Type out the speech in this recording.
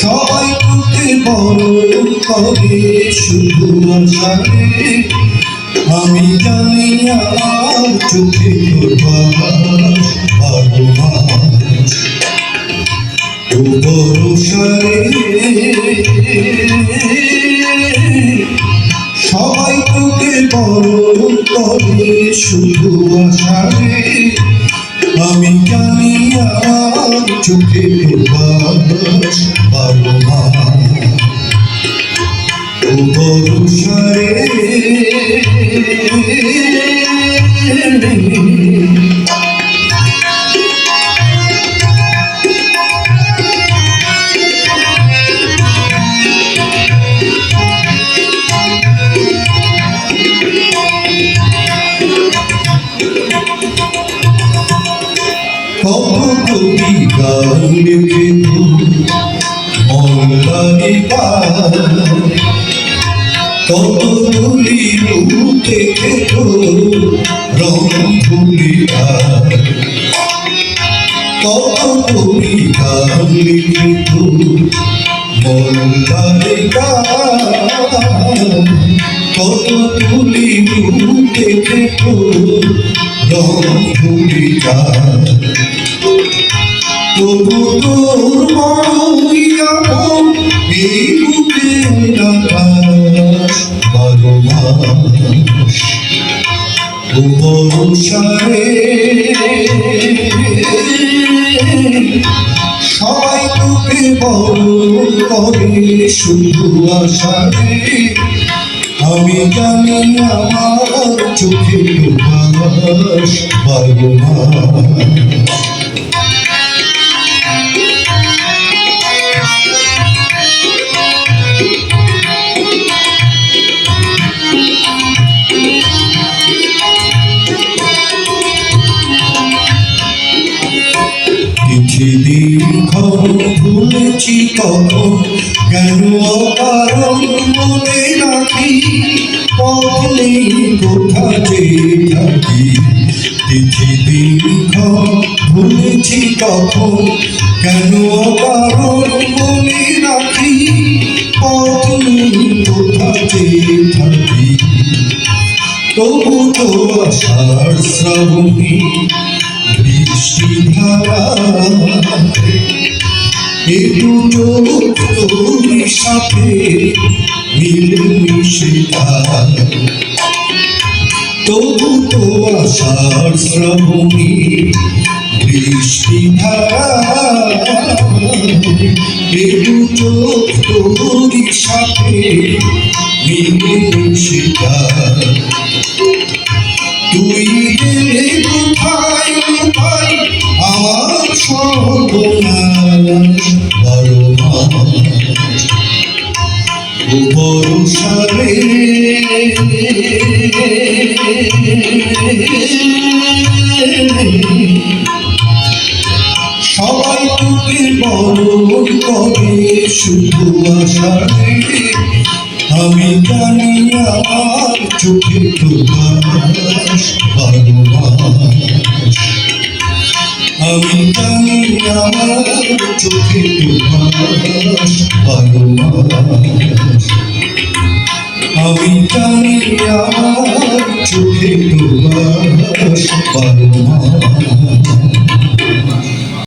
সবাই তোকে বড় করে শুধু আশারে আমি জানি আমার চোখে প্রকাশ সবাই তোকে বরণ করে শুধু আসারে আমি জানি আমার চোখে পারো না। ও কবি গান লিখে মল্লারি কত তুলি রূপে খেতো রং তুলি কত কবি গান লিখে মল্লারি কত তুলি রূপে তবু তোর এই বুকে বারো সবাই তোকে বড় করে শুধু আশারে আমি জানি আমার চোখে প্রকাশ বারো মাস। কখন কেন অকারণ মনে রাখি, পথলে কোথা যে থাকি। দীর্ঘ ভুলেছি কখন কেন অকারণ মনে রাখি, পথলে কোথা যে থাকি। তবু তো আশার শ্রাবণী বৃষ্টি ধারা একটু চোখ তোর সাথে মিলেমিশে তবু তো আশার শ্রাবণী বৃষ্টি ধারা একটু চোখ তোর সাথে মিলেমিশে বরসারে সবাই তোকে বড় করে শুধু আশারে। আমি জানি আমার চোখে বারো মাস আমি জানি আমার চোখে আমি জানি আমার চোখে তোমার